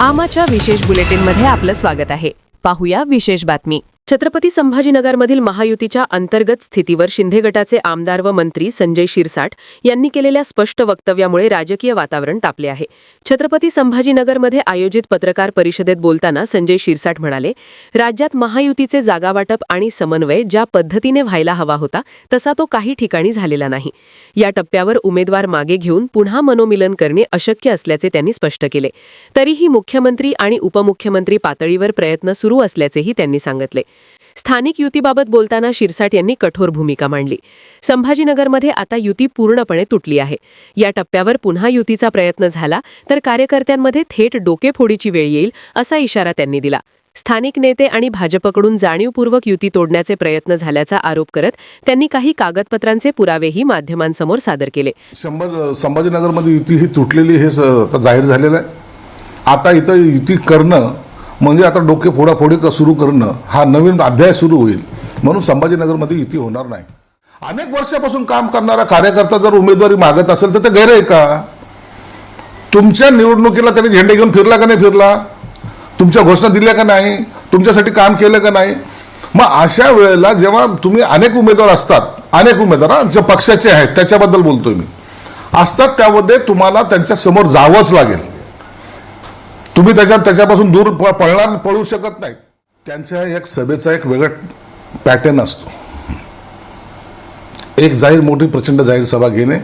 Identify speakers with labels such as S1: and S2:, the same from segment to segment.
S1: आमाच्या विशेष बुलेटिनमध्ये आपलं स्वागत आहे. पाहूया विशेष बातमी. छत्रपती संभाजीनगरमधील महायुतीच्या अंतर्गत स्थितीवर शिंदे गटाचे आमदार व मंत्री संजय शिरसाट यांनी केलेल्या स्पष्ट वक्तव्यामुळे राजकीय वातावरण तापले आहे. छत्रपती संभाजीनगरमध्ये आयोजित पत्रकार परिषदेत बोलताना संजय शिरसाट म्हणाले राज्यात महायुतीचे जागावाटप आणि समन्वय ज्या पद्धतीने व्हायला हवा होता तसा तो काही ठिकाणी झालेला नाही. या टप्प्यावर उमेदवार मागे घेऊन पुन्हा मनोमिलन करणे अशक्य असल्याचे त्यांनी स्पष्ट केले. तरीही मुख्यमंत्री आणि उपमुख्यमंत्री पातळीवर प्रयत्न सुरू असल्याचेही त्यांनी सांगितले. स्थानिक युतीबाबत बोलताना शिरसाट यांनी कठोर भूमिका मांडली. संभाजीनगरमध्ये आता युती पूर्णपणे तुटली आहे. या टप्प्यावर पुन्हा युतीचा प्रयत्न झाला तर कार्यकर्त्यांमध्ये थेट डोकेफोडीची वेळ येईल असा इशारा त्यांनी दिला. स्थानिक नेते आणि भाजपकडून जाणीवपूर्वक युती तोडण्याचे प्रयत्न झाल्याचा आरोप करत त्यांनी काही कागदपत्रांचे पुरावेही माध्यमांसमोर सादर केले.
S2: शंभर संभाजीनगरमध्ये युती ही तुटलेली हे आता जाहीर झालेलं आहे. आता इथं युती करणं म्हणजे आता डोके फोडाफोडी सुरू करणं हा नवीन अध्याय सुरू होईल. म्हणून संभाजीनगरमध्ये युती होणार नाही. अनेक वर्षापासून काम करणारा कार्यकर्ता जर उमेदवारी मागत असेल तर ते गैर आहे का? तुमच्या निवडणुकीला त्याने झेंडे घेऊन फिरला का नाही फिरला? तुमच्या घोषणा दिल्या का नाही? तुमच्यासाठी काम केलं का नाही? मग अशा वेळेला जेव्हा तुम्ही अनेक उमेदवार असतात अनेक उमेदवार जे पक्षाचे आहेत त्याच्याबद्दल बोलतोय मी. असतात त्यामध्ये तुम्हाला त्यांच्यासमोर जावंच लागेल. तुम्ही त्याच्यात त्याच्यापासून दूर प- पळणार पळू शकत नाही त्यांच्या एक सभेचा एक वेगळा पॅटर्न असतो. एक जाहीर मोठी प्रचंड जाहीर सभा घेणे.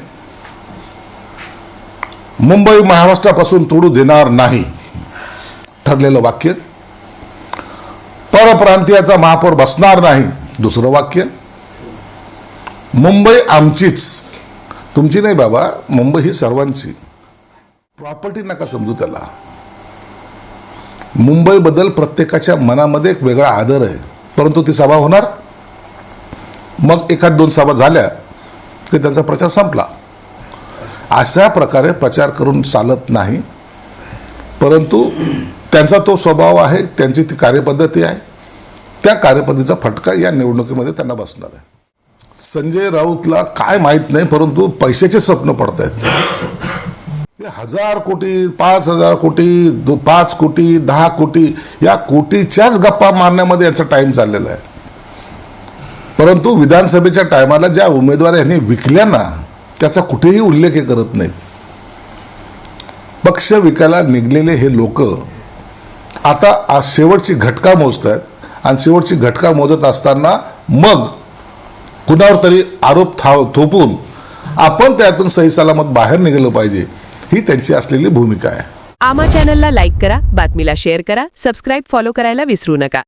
S2: मुंबई महाराष्ट्रापासून तोडू देणार नाही ठरलेलं वाक्य. परप्रांतीयाचा महापौर बसणार नाही दुसरं वाक्य. मुंबई आमचीच. तुमची नाही बाबा मुंबई ही सर्वांची. प्रॉपर्टी नका समजू त्याला. मुंबईबद्दल प्रत्येकाच्या मनामध्ये एक वेगळा आदर आहे. परंतु ती सभा होणार. मग एखाद दोन सभा झाल्या की त्यांचा प्रचार संपला. अशा प्रकारे प्रचार करून चालत नाही. परंतु त्यांचा तो स्वभाव आहे त्यांची ती कार्यपद्धती आहे. त्या कार्यपद्धतीचा फटका या निवडणुकीमध्ये त्यांना बसणार आहे. संजय राऊतला काय माहीत नाही परंतु पैशाचे स्वप्न पडत आहेत ते हजार कोटी पाच हजार कोटी दो पाच कोटी दहा कोटी या कोटीच्याच गप्पा मारण्यामध्ये याचा टाइम चाललेला आहे. परंतु विधानसभेच्या टायमाला ज्या उमेदवार यांनी विकल्या ना त्याचा कुठेही उल्लेख हे करत नाहीत. पक्ष विकायला निघलेले हे लोक आता आज शेवटची घटका मोजत आहेत आणि शेवटची घटका मोजत असताना मग कुणावर तरी आरोप थाव थोपून आपण त्यातून सही सलामत बाहेर निघालं पाहिजे. ही त्यांची असलेली भूमिका आहे.
S1: आमा चॅनलला लाईक करा बातमीला शेअर करा सबस्क्राईब फॉलो करायला विसरू नका.